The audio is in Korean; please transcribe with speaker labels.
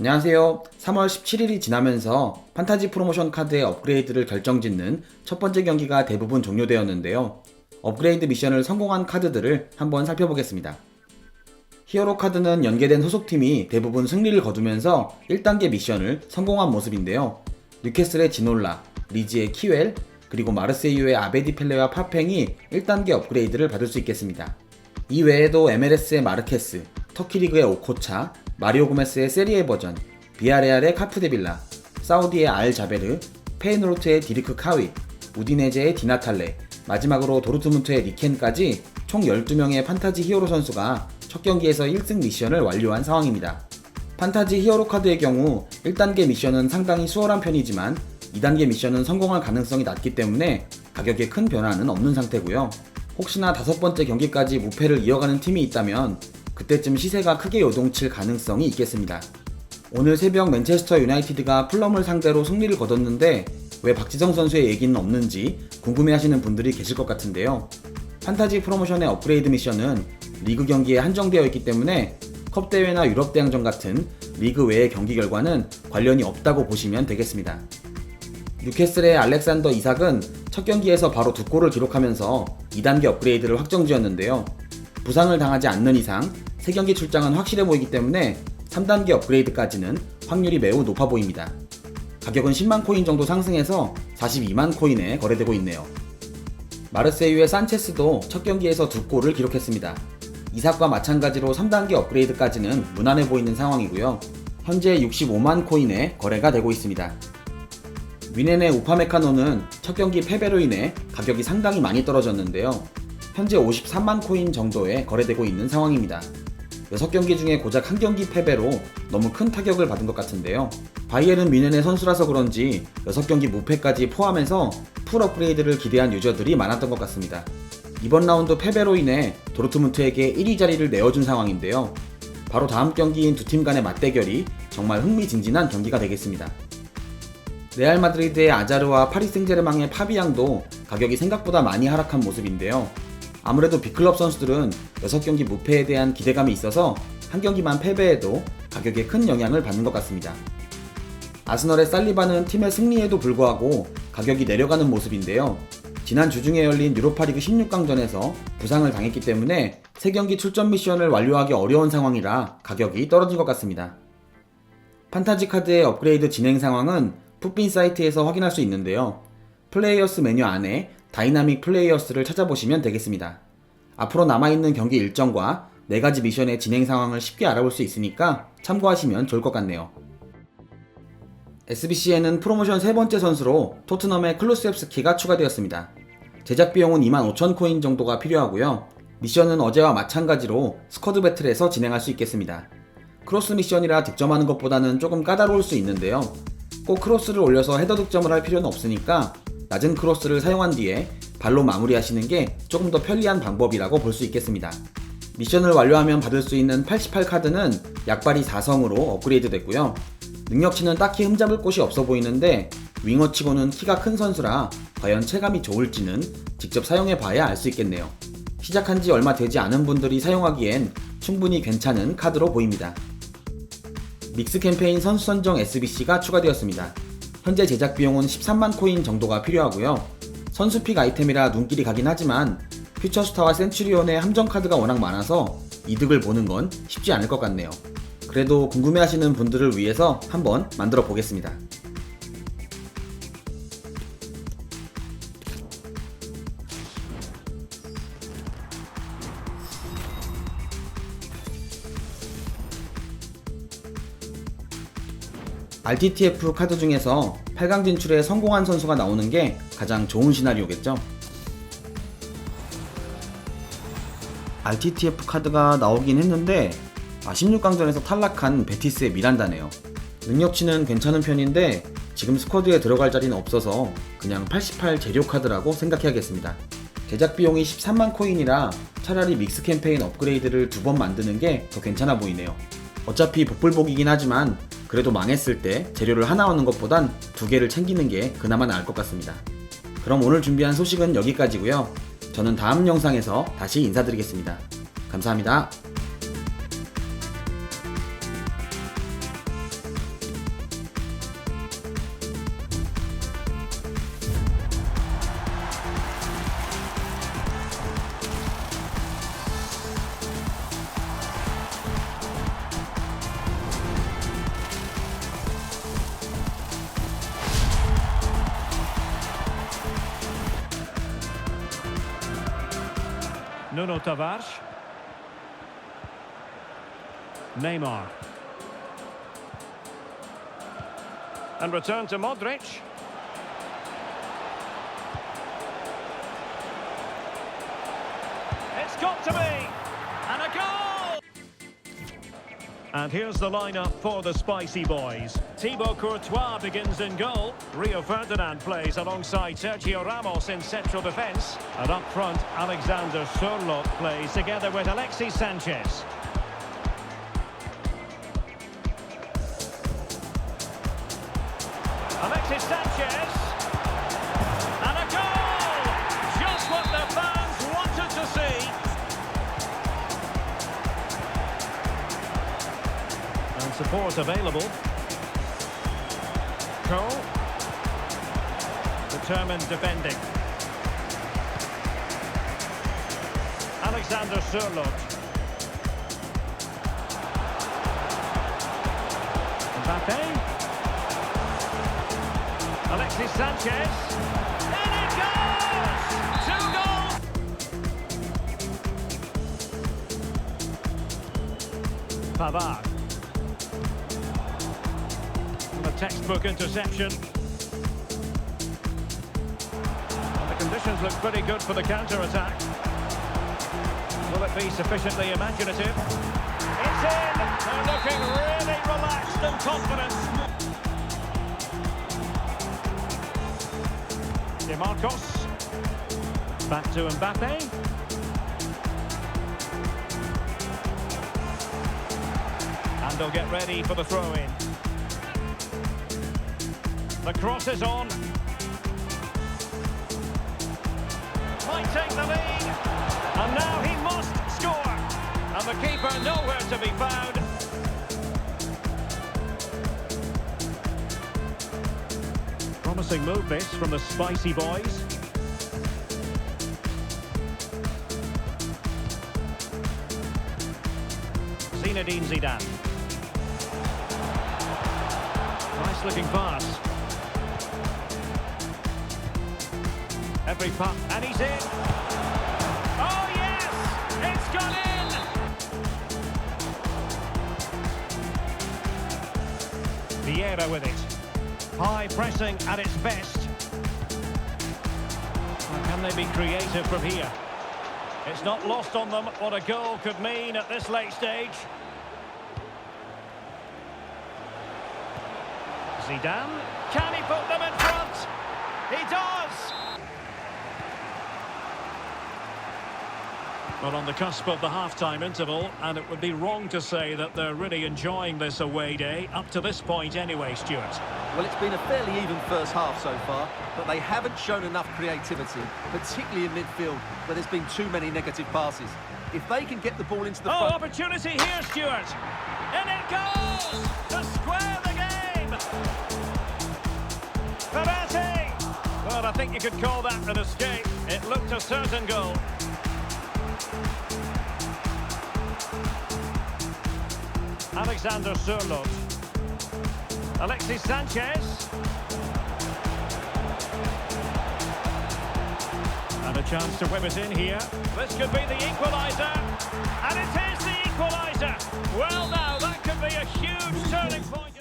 Speaker 1: 안녕하세요. 3월 17일이 지나면서 판타지 프로모션 카드의 업그레이드를 결정짓는 첫 번째 경기가 대부분 종료되었는데요. 업그레이드 미션을 성공한 카드들을 한번 살펴보겠습니다. 히어로 카드는 연계된 소속팀이 대부분 승리를 거두면서 1단계 미션을 성공한 모습인데요. 뉴캐슬의 지놀라, 리즈의 키웰, 그리고 마르세유의 아베디 펠레와 파팽이 1단계 업그레이드를 받을 수 있겠습니다. 이 외에도 MLS의 마르케스, 터키리그의 오코차, 마리오 고메스의 세리에 버전, 비아레알의 카프데빌라, 사우디의 알 자베르, 페이노르트의 디리크 카위, 우디네제의 디나탈레, 마지막으로 도르트문트의 리켄까지 총 12명의 판타지 히어로 선수가 첫 경기에서 1승 미션을 완료한 상황입니다. 판타지 히어로 카드의 경우 1단계 미션은 상당히 수월한 편이지만 2단계 미션은 성공할 가능성이 낮기 때문에 가격에 큰 변화는 없는 상태고요. 혹시나 다섯 번째 경기까지 무패를 이어가는 팀이 있다면 그때쯤 시세가 크게 요동칠 가능성이 있겠습니다. 오늘 새벽 맨체스터 유나이티드가 플럼을 상대로 승리를 거뒀는데 왜 박지성 선수의 얘기는 없는지 궁금해하시는 분들이 계실 것 같은데요. 판타지 프로모션의 업그레이드 미션은 리그 경기에 한정되어 있기 때문에 컵 대회나 유럽 대항전 같은 리그 외의 경기 결과는 관련이 없다고 보시면 되겠습니다. 뉴캐슬의 알렉산더 이삭은 첫 경기에서 바로 두 골을 기록하면서 2단계 업그레이드를 확정 지었는데요. 부상을 당하지 않는 이상 3경기 출장은 확실해 보이기 때문에 3단계 업그레이드까지는 확률이 매우 높아 보입니다. 가격은 10만 코인 정도 상승해서 42만 코인에 거래되고 있네요. 마르세유의 산체스도 첫 경기에서 두 골을 기록했습니다. 이삭과 마찬가지로 3단계 업그레이드까지는 무난해 보이는 상황이고요. 현재 65만 코인에 거래가 되고 있습니다. 위넨의 우파메카노는 첫 경기 패배로 인해 가격이 상당히 많이 떨어졌는데요. 현재 53만 코인 정도에 거래되고 있는 상황입니다. 6경기 중에 고작 한 경기 패배로 너무 큰 타격을 받은 것 같은데요. 바이에른 미넨의 선수라서 그런지 6경기 무패까지 포함해서 풀 업그레이드를 기대한 유저들이 많았던 것 같습니다. 이번 라운드 패배로 인해 도르트문트에게 1위 자리를 내어준 상황인데요. 바로 다음 경기인 두 팀 간의 맞대결이 정말 흥미진진한 경기가 되겠습니다. 레알 마드리드의 아자르와 파리 생제르맹의 파비앙도 가격이 생각보다 많이 하락한 모습인데요. 아무래도 빅클럽 선수들은 6경기 무패에 대한 기대감이 있어서 한 경기만 패배해도 가격에 큰 영향을 받는 것 같습니다. 아스널의 살리바는 팀의 승리에도 불구하고 가격이 내려가는 모습인데요. 지난 주중에 열린 유로파리그 16강전에서 부상을 당했기 때문에 3경기 출전 미션을 완료하기 어려운 상황이라 가격이 떨어진 것 같습니다. 판타지 카드의 업그레이드 진행 상황은 풋빈 사이트에서 확인할 수 있는데요. 플레이어스 메뉴 안에 다이나믹 플레이어스를 찾아보시면 되겠습니다. 앞으로 남아있는 경기 일정과 4가지 미션의 진행 상황을 쉽게 알아볼 수 있으니까 참고하시면 좋을 것 같네요. SBC에는 프로모션 세 번째 선수로 토트넘의 클루스옙스키가 추가되었습니다. 제작 비용은 25,000코인 정도가 필요하고요. 미션은 어제와 마찬가지로 스쿼드 배틀에서 진행할 수 있겠습니다. 크로스 미션이라 득점하는 것보다는 조금 까다로울 수 있는데요. 꼭 크로스를 올려서 헤더 득점을 할 필요는 없으니까 낮은 크로스를 사용한 뒤에 발로 마무리하시는 게 조금 더 편리한 방법이라고 볼 수 있겠습니다. 미션을 완료하면 받을 수 있는 88카드는 약발이 4성으로 업그레이드 됐고요. 능력치는 딱히 흠잡을 곳이 없어 보이는데 윙어치고는 키가 큰 선수라 과연 체감이 좋을지는 직접 사용해 봐야 알 수 있겠네요. 시작한 지 얼마 되지 않은 분들이 사용하기엔 충분히 괜찮은 카드로 보입니다. 믹스 캠페인 선수 선정 SBC가 추가되었습니다. 현재 제작 비용은 13만 코인 정도가 필요하고요. 선수픽 아이템이라 눈길이 가긴 하지만 퓨처스타와 센츄리온의 함정 카드가 워낙 많아서 이득을 보는 건 쉽지 않을 것 같네요. 그래도 궁금해하시는 분들을 위해서 한번 만들어 보겠습니다. RTTF 카드 중에서 8강 진출에 성공한 선수가 나오는 게 가장 좋은 시나리오겠죠? RTTF 카드가 나오긴 했는데 아, 16강전에서 탈락한 베티스의 미란다네요. 능력치는 괜찮은 편인데 지금 스쿼드에 들어갈 자리는 없어서 그냥 88 재료 카드라고 생각해야겠습니다. 제작 비용이 13만 코인이라 차라리 믹스 캠페인 업그레이드를 두 번 만드는 게 더 괜찮아 보이네요. 어차피 복불복이긴 하지만 그래도 망했을 때 재료를 하나 얻는 것보단 두 개를 챙기는 게 그나마 나을 것 같습니다. 그럼 오늘 준비한 소식은 여기까지고요. 저는 다음 영상에서 다시 인사드리겠습니다. 감사합니다.
Speaker 2: Nuno Tavares. Neymar. And return to Modric. It's got to be! And a goal! And here's the lineup for the Spicy Boys. Thibaut Courtois begins in goal. Rio Ferdinand plays alongside Sergio Ramos in central defence. And up front, Alexander Sørloth plays together with Alexis Sanchez. Alexis Sanchez. Support available. Cole. Determined defending. Alexander Sørloth. Mbappe. Alexis Sanchez. And it goes! Two goals! Pavard. Textbook interception. The conditions look pretty good for the counter-attack. Will it be sufficiently imaginative? It's in! They're looking really relaxed and confident. De Marcos. Back to Mbappe. And they'll get ready for the throw-in. The cross is on. Might take the lead. And now he must score. And the keeper nowhere to be found. Promising move this from the Spicy Boys. Zinedine Zidane. Nice looking pass. Every puck, and he's in. Oh yes! It's gone in! Vieira with it. High pressing at its best. Can they be creative from here? It's not lost on them what a goal could mean at this late stage. Zidane, can he put them in front? He does! Well, on the cusp of the half-time interval, and it would be wrong to say that they're really enjoying this away day, up to this point anyway, Stuart.
Speaker 3: Well, it's been a fairly even first half so far, but they haven't shown enough creativity, particularly in midfield, where there's been too many negative passes. If they can get the ball into the
Speaker 2: Oh,
Speaker 3: front...
Speaker 2: opportunity here, Stuart! And it goes! To square the game! Verratti! Well, I think you could call that an escape. It looked a certain goal. Alexander Surlot. Alexis Sanchez. And a chance to whip it in here. This could be the equaliser. And it is the equaliser. Well, now, that could be a huge turning point.